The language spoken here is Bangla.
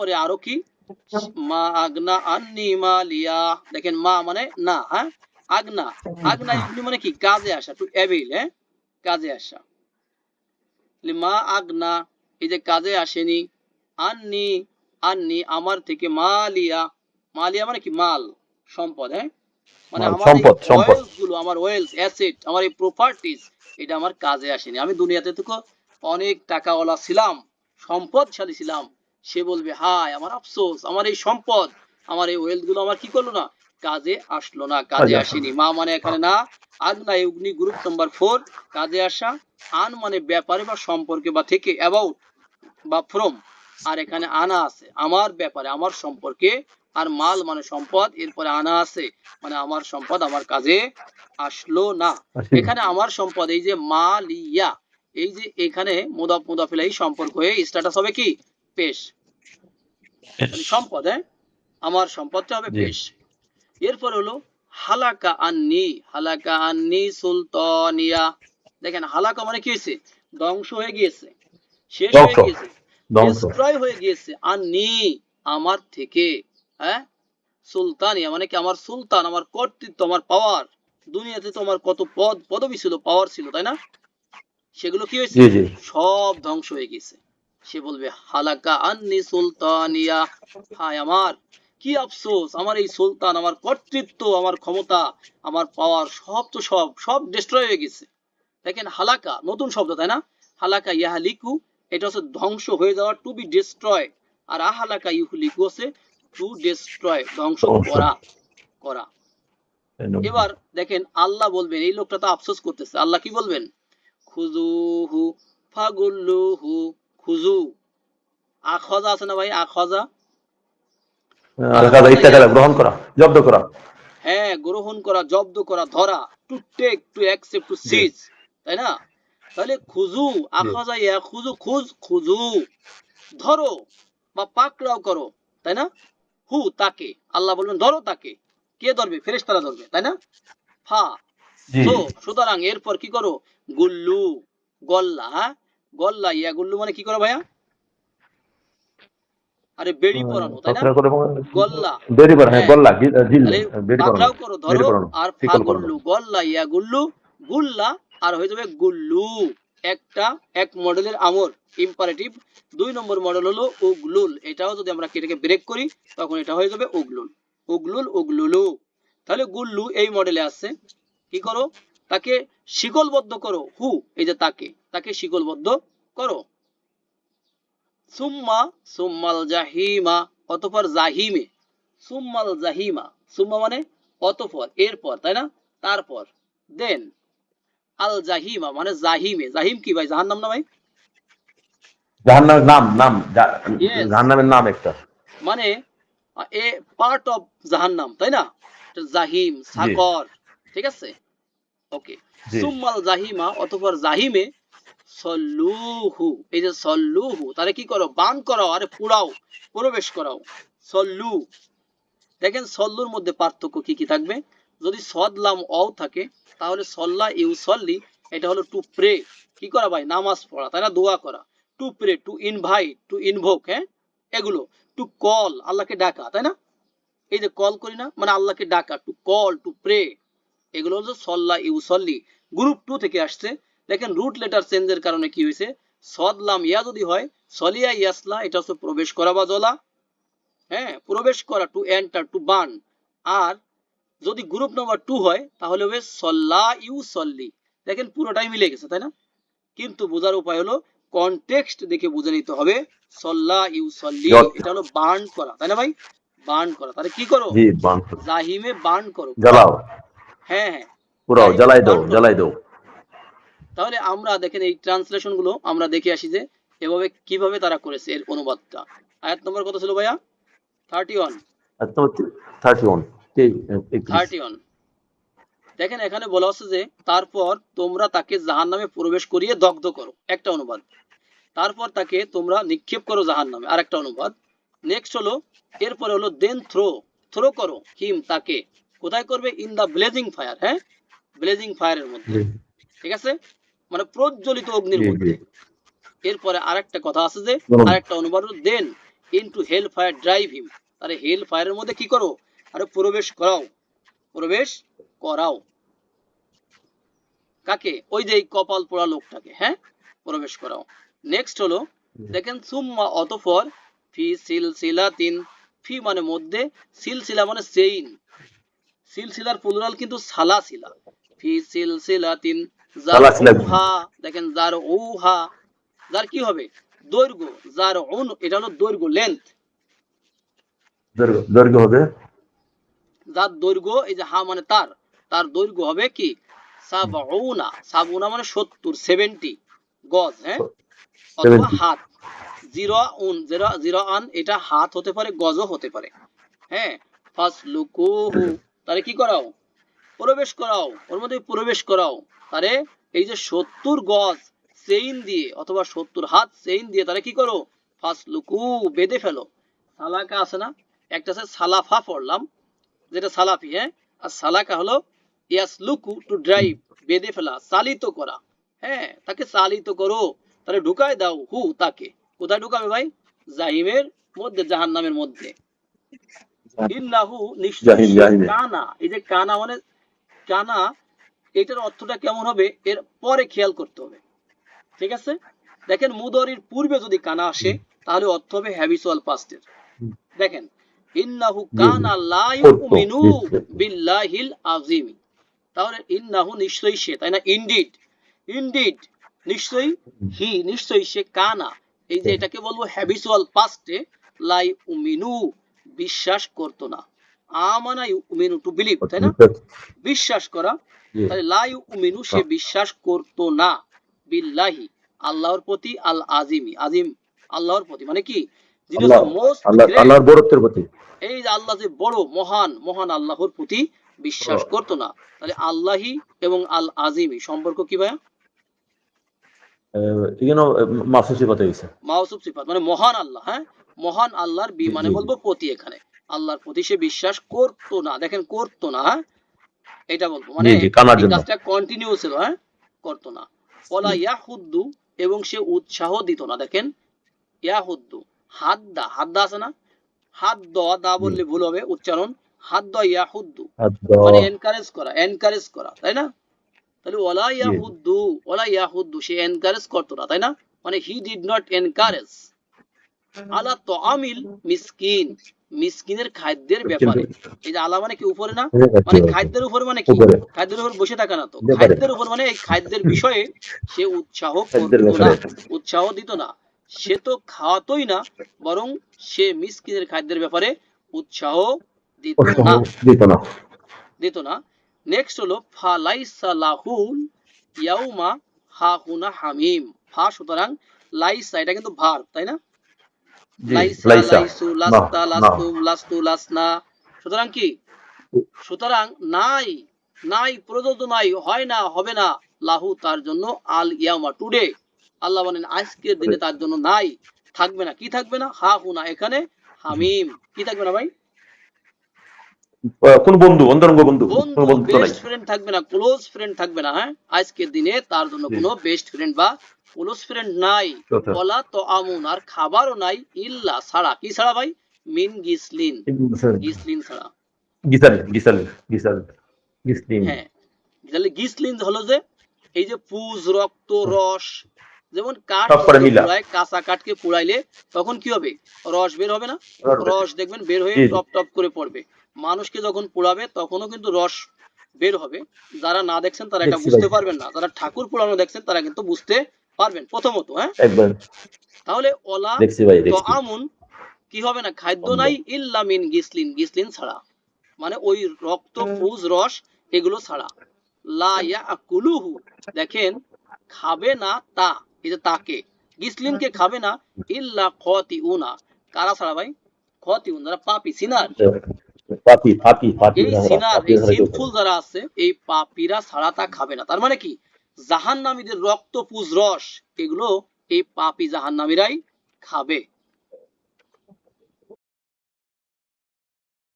এরপরে আরও কি? মা আগনা আন্নি মা লিয়া দেখেন মা মানে না হ্যাঁ? আগনা। আগনা ইবনি মানে কি? কাজে আসা টু এবিল হ্যাঁ? কাজে আসা। মা আগনা এই যে কাজে আসেনি আন্নি আন্নি আমার থেকে মালিয়া। মালিয়া মানে কি? মাল সম্পদ হ্যাঁ? মানে আমার সম্পদ, সম্পদ। গুলো আমার ওয়েলস অ্যাসেট আমার এই প্রপার্টিজ এটা আমার কাজে আসেনি। আমি দুনিয়াতে তো অনেক টাকাওয়ালা ছিলাম সম্পদশালী ছিলাম। সে বলবে হায় আমার আফসোস আমার এই সম্পদ। আমার এই ওয়েলথগুলো আমার কি করল না? কাজে আসলো না কাজে আসেনি। মা মানে এখানে না আগনা ইউগনি গ্রুপ নাম্বার ফোর কাজে আসা আন মানে ব্যাপারে বা সম্পর্কে বা থেকে অ্যাবাউট বা ফ্রম আর এখানে আনা আছে। আমার ব্যাপারে আমার সম্পর্কে আর মাল মানে সম্পদ এরপরে আনা আছে মানে আমার সম্পদ আমার কাজে আসলো না। এখানে আমার সম্পদ এই যে মালিয়া এই যে এখানে মুদাফ মুদাফিল এই সম্পর্ক হয়ে স্ট্যাটাস হবে কি? পেশ। সম্পদ হ্যাঁ আমার সম্পদটা হবে। পেশ এরপর হলো হালাকা আন্নি হালাকা আন্নি সুলতানিয়া। দেখেন হালাকা মানে কি হয়েছে? ধ্বংস হয়ে গিয়েছে। শেষ হয়ে গিয়েছে। ডিস্ট্রয় হয়ে গিয়েছে। আন্নি আমার থেকে হ্যাঁ? সুলতানিয়া মানে কি? আমার সুলতান আমার কর্তৃত্ব আমার পাওয়ার দুনিয়াতে তো আমার কত পদ পদবি ছিল পাওয়ার ছিল তাই না? সেগুলো কি হয়েছে? সব ধ্বংস হয়ে গেছে সে বলবে হালাকা আন্নি সুলতানিয়া। হায় আমার কি আফসোস আমার এই সুলতান আমার কর্তৃত্ব আমার ক্ষমতা আমার পাওয়ার সব তো সব সব ডিস্ট্রয় হয়ে গেছে। দেখেন হালাকা নতুন শব্দ তাই না? হালাকা ইয়াহালিকু এটা হচ্ছে ধ্বংস হয়ে যাওয়া টু বি ডিস্ট্রয় আর আহালাকা ইহুলিকু হচ্ছে টু ডিস্ট্রয় ধ্বংস। করা করা। এবার দেখেন আল্লাহ বলবেন এই লোকটা তো আফসোস করতেছে। আল্লাহ কি বলবেন? খুজুহু ফাগুল্লুহু খুজু। আখজা আছে না ভাই? আখজা। গ্রহণ করা জব্দ করা। হ্যাঁ গ্রহণ করা জব্দ করা ধরা। To take to accept to seize তাই না? তাহলে খুজু আখজা ইয়া খুজু খুজ খুজু। ধরো বা পাকড়াও করো তাই না? হু তাকে। আল্লাহ বলবেন ধরো তাকে। কে ধরবে? ফেরেশতারা ধরবে তাই না? ফা। জি। তো সুতরাং এরপর কি করো? গুল্লু গল্লা হ্যাঁ? গল্লা ইয়া গুল্লু মানে কি করো ভাইয়া? আরে বেড়ি পরানো তাই না? গল্লা। বেরি করা হ্যাঁ হ্যাঁ। গল্লা জিল পাকড়াও করানো করো ধরো আর শিকল ফা পরানো। গুল্লু গল্লা ইয়া গুল্লু গুল্লা আর হয়ে যাবে গুল্লু। একটা এক মডেলের আমর ইম্পারেটিভ দুই নম্বর মডেল হলো উগলুল। এটাও যদি আমরা এটাকে ব্রেক করি তখন এটা হয়ে যাবে উগলুল। উগলুল উগলুলু। তাহলে গুল্লু এই মডেলে আছে কি করো? তাকে শিকলবদ্ধ করো হু এই যে তাকে তাকে শিকলবদ্ধ করো। সুম্মা সুম্মাল জাহিমা অতঃপর জাহিমে। সুম্মাল জাহিমা সুম্মা মানে অতঃপর এরপর তাই না? তারপর দেন আল জাহিমা মানে জাহিমে। জাহিম কি ভাই? জাহান্নাম না ভাই? জাহান্নামের নাম নাম জাহান্নামের নাম একটা। মানে এ পার্ট অফ জাহান্নাম তাই না? জাহিম সাকর ঠিক আছে? ওকে জি। সুম্মাল জাহিমা অতঃপর জাহিমে সল্লুহু। এই যে সল্লুহু, তাহলে কি করো? বান করাও, আরে প্রবেশ করাও। সল্লু। দেখেন সল্লুর মধ্যে পার্থক্য কি কি থাকবে? যদি সদলাম অও থাকে, তাহলে সল্লা ইউ সল্লি এটা হলো টু প্রে কি করা ভাই? নামাজ পড়া, তাই না? দোয়া করা। To pray to invite to invoke হ্যাঁ? এগুলো। টু কল আল্লাহকে ডাকা, তাই না? এই যে কল করি না মানে আল্লাহকে ডাকা টু কল টু প্রে এগুলো হচ্ছে সল্লা ইউ সল্লি। গ্রুপ টু থেকে আসছে। দেখেন রুট লেটার চেঞ্জের কারণে কি হয়েছে? সদলাম ইয়া যদি হয় সলিয়া ইয়াসলা এটা হচ্ছে প্রবেশ করা বা জ্বলা হ্যাঁ প্রবেশ করা টু এন্টার টু বান আর যদি গ্রুপ নাম্বার টু হয় তাহলে হবে সল্লা ইউ সল্লি। দেখেন পুরোটাই মিলে গেছে তাই না? কিন্তু বোঝার উপায় হলো কনটেক্সট দেখে বুঝে নিতে হবে সল্লা ইউ সল্লি এটা হলো বার্ন করা তাই না ভাই? বার্ন করা। তাহলে কি করো? বান জাহিমে বার্ন করো। জ্বালাও। হ্যাঁ হ্যাঁ। পুরাও জ্বালাই দাও জ্বালাই দাও। তাহলে আমরা দেখেন এই ট্রান্সলেশনগুলো আমরা দেখে আসি যে এভাবে কীভাবে তারা করেছে এর অনুবাদটা। আয়াত নম্বর কত ছিল ভাইয়া? Thirty one thirty one thirty one দেখেন এখানে বলা হচ্ছে যে তারপর তোমরা তাকে জাহান নামে প্রবেশ করিয়ে দগ্ধ করো একটা অনুবাদ। তারপর তাকে তোমরা নিক্ষেপ করো জাহান নামে আর একটা অনুবাদ। নেক্সট হলো এরপরে হলো দেন থ্রো থ্রো করো হিম তাকে। কোথায় করবে? ইন দা ব্লেজিং ফায়ার হ্যাঁ? ব্লেজিং ফায়ারের মধ্যে। ঠিক আছে? মানে প্রজ্বলিত অগ্নির। মধ্যে। এরপরে আরেকটা কথা আছে যে আরেকটা অনুবাদ দেন into hell fire drive him তাহলে হেল ফায়ারের মধ্যে কি করো? আরে প্রবেশ করাও। প্রবেশ করাও। কাকে? ওই যে কপাল পোড়া লোকটাকে হ্যাঁ? প্রবেশ করাও। নেক্সট হলো দেখেন সুম্মা অতঃপর ফি সিলসিলাতিন। ফি মানে মধ্যে সিলসিলা মানে চেইন সিলসিলার প্লুরাল কিন্তু সালাসিলা ফি সিলসিলাতিন সালাসিলা। জারউহা দেখেন যার উহা যার কি হবে? দৈর্ঘ্য যার উন এটা হলো দৈর্ঘ্য লেন্থ দৈর্ঘ্য দৈর্ঘ্য হবে? যার দৈর্ঘ্য এই যে হা মানে তার তার দৈর্ঘ্য হবে কি? সাবউনা সাবউনা মানে সত্তর সেভেন্টি গজ হ্যাঁ? অথবা হাত। জিরো উন জিরো জিরো আন এটা হাত হতে পারে গজও হতে পারে। হ্যাঁ? ফাসলুকুহু। তারে কি করাও? প্রবেশ করাও। ওর মধ্যে প্রবেশ করাও। তারে এই যে সত্তর গজ চেইন দিয়ে অথবা সত্তর হাত চেইন দিয়ে তারে কি করো? ফাসলুকু বেঁধে ফেলো। সালাকা আছে না? একটা আছে সালাফা পড়লাম, যেটা সালাফি হ্যাঁ? আর সালাকা হলো ইয়াসলুকু টু ড্রাইভ বেঁধে ফেলা, চালিত করা। হ্যাঁ তাকে চালিত করো। তাহলে ঢুকায় দাও হু, তাকে। কোথায় ঢুকাবে ভাই? জাহিমের মধ্যে, জাহান্নামের মধ্যে। ইন্নাহু নিশ্চয়ই জাহিম, সে জাহিমে। কানা। এই যে কানা মানে কানা এটার অর্থটা কেমন হবে? এর পরে খেয়াল করতে হবে। ঠিক আছে? দেখেন মুদরির পূর্বে যদি কানা আসে তাহলে অর্থ হবে হ্যাবিচুয়াল পাস্টের। দেখেন ইন্নাহু কানা লা ইউমিনু বিল্লাহিল আযীম। তাহলে ইন্নাহু নিশ্চয়ই সে তাই না? ইনডিড ইনডিড নিশ্চয়ই হি নিশ্চয়ই সে কানা। এই যে এটাকে বলব হ্যাবিচুয়াল পাস্টে লাই উমিনু বিশ্বাস করতো না। আমানা ইউমিনু টু বিলিভ তাই না? বিশ্বাস। করা। তাহলে লাই উমিনু সে বিশ্বাস করতো না। বিল্লাহি আল্লাহর প্রতি আল আজিমি আজিম আল্লাহর প্রতি। মানে কি? যিনি মোস্ট আল্লাহর বরত্বের প্রতি। এই যে আল্লাহ যে বড় মহান মহান আল্লাহর প্রতি বিশ্বাস ও। করতো না। তাহলে আল্লাহি এবং আল আজিমি সম্পর্ক কি ভাইয়া? সিফাত গেছে। মাউসুফ সিফাত মানে মহান আল্লাহ হ্যাঁ? মহান আল্লাহর বি মানে বলব প্রতি এখানে। আল্লাহর প্রতি সে বিশ্বাস করতো না। দেখেন করতো না হ্যাঁ? এটা বলব মানে। কাজটা কন্টিনিউ ছিল হ্যাঁ? করতো না। ওলা ইয়াহুদ্দু এবং সে উৎসাহ দিত না। দেখেন ইয়াহুদ্দু হাদ্দা হাদ্দা আছে না? হাত দেওয়া দা বললে ভুল হবে উচ্চারণ হাত দেওয়া ইয়াহুদ্দু মানে এনকারেজ করা এনকারেজ করা তাই না? তাহলে ওলা ইয়াহুদ্দু ওলা ইয়াহুদ্দু সে এনকারেজ করতো না তাই না? মানে হি ডিড নট এনকারেজ আলা তো আমিল মিসকিন মিসকিনের খাদ্যের ব্যাপারে। এই যে আলা মানে কি উপরে না? মানে খাদ্যের উপর মানে কি? খাদ্যের উপর বসে থাকা না তো। খাদ্যের উপর মানে এই খাদ্যের বিষয়ে সে উৎসাহ করতো না। উৎসাহ দিত না। সে তো খাওয়াতোই না বরং সে মিসকিনের খাদ্যের ব্যাপারে উৎসাহ দিত না। দিত না। দিত না। নেক্সট হলো ফালাইসা লাহুল ইয়াউমা হাহুনা হামিম। ফা সুতরাং লাইসা এটা কিন্তু ভার্ব তাই না? লাইসা লাইসা। লাইসু লাস্তা না, না। লাস্তুম লাস্তু লাসনা। সুতরাং কি? সুতরাং নাই নাই প্রদত্ত নাই হয় না হবে না। লাহু তার জন্য আল ইয়ামা টুডে। আল্লাহ বলেন আজকের দিনে তার জন্য নাই থাকবে না। কি থাকবে না? হা হুনা এখানে হামিম। কি থাকবে না ভাই? কোন বন্ধু অন্তরঙ্গ বন্ধু কোন বন্ধু তো নাই। ফ্রেন্ড থাকবে না ক্লোজ ফ্রেন্ড থাকবে না হ্যাঁ? আজকের দিনে তার জন্য কোনো বেস্ট ফ্রেন্ড বা ক্লোজ ফ্রেন্ড নাই। বলা তো আমুন আর খাবারও নাই ইল্লা ছাড়া। কি ছাড়া ভাই? মিন গিসলিন। গিসলিন। ছাড়া। গিসাল গিসাল গিসাল গিসলিম হ্যাঁ। তাহলে গিসলিন হলো যে এই যে পুজ রক্ত রস যেমন কাঠ। পুড়ায়, কাঁচা কাঠকে পুড়াইলে তখন কি হবে? রস বের হবে না? রস দেখবেন বের হয়ে। টপ টপ করে পড়বে। মানুষকে যখন পোড়াবে তখনও কিন্তু রস বের হবে। যারা না দেখছেন তারা এটা বুঝতে পারবেন না। যারা ঠাকুর পোড়ানো দেখছেন তারা কিন্তু বুঝতে পারবেন। প্রথমত হ্যাঁ? তাহলে ওলা তো আমুন কি হবে না? খাদ্য নাই ইল্লা মিন গিসলিন। গিসলিন ছাড়া। মানে ওই রক্ত পুজ রস এগুলো ছাড়া। লা ইয়াকুলুহু দেখেন খাবে না তা। এই যে তাকে। গিসলিনকে খাবে না? ইল্লা খাতিউনা। কারা ছাড়া ভাই? খাতিউন যারা পাপী সিনার। পাপি পাপি পাপি যারা আছে এই পাপীরা ছাড়া তা খাবে না। তার মানে কি? জাহান্নামীদের রক্ত পুজ রস এগুলো এই পাপী জাহান্নামীরাই খাবে।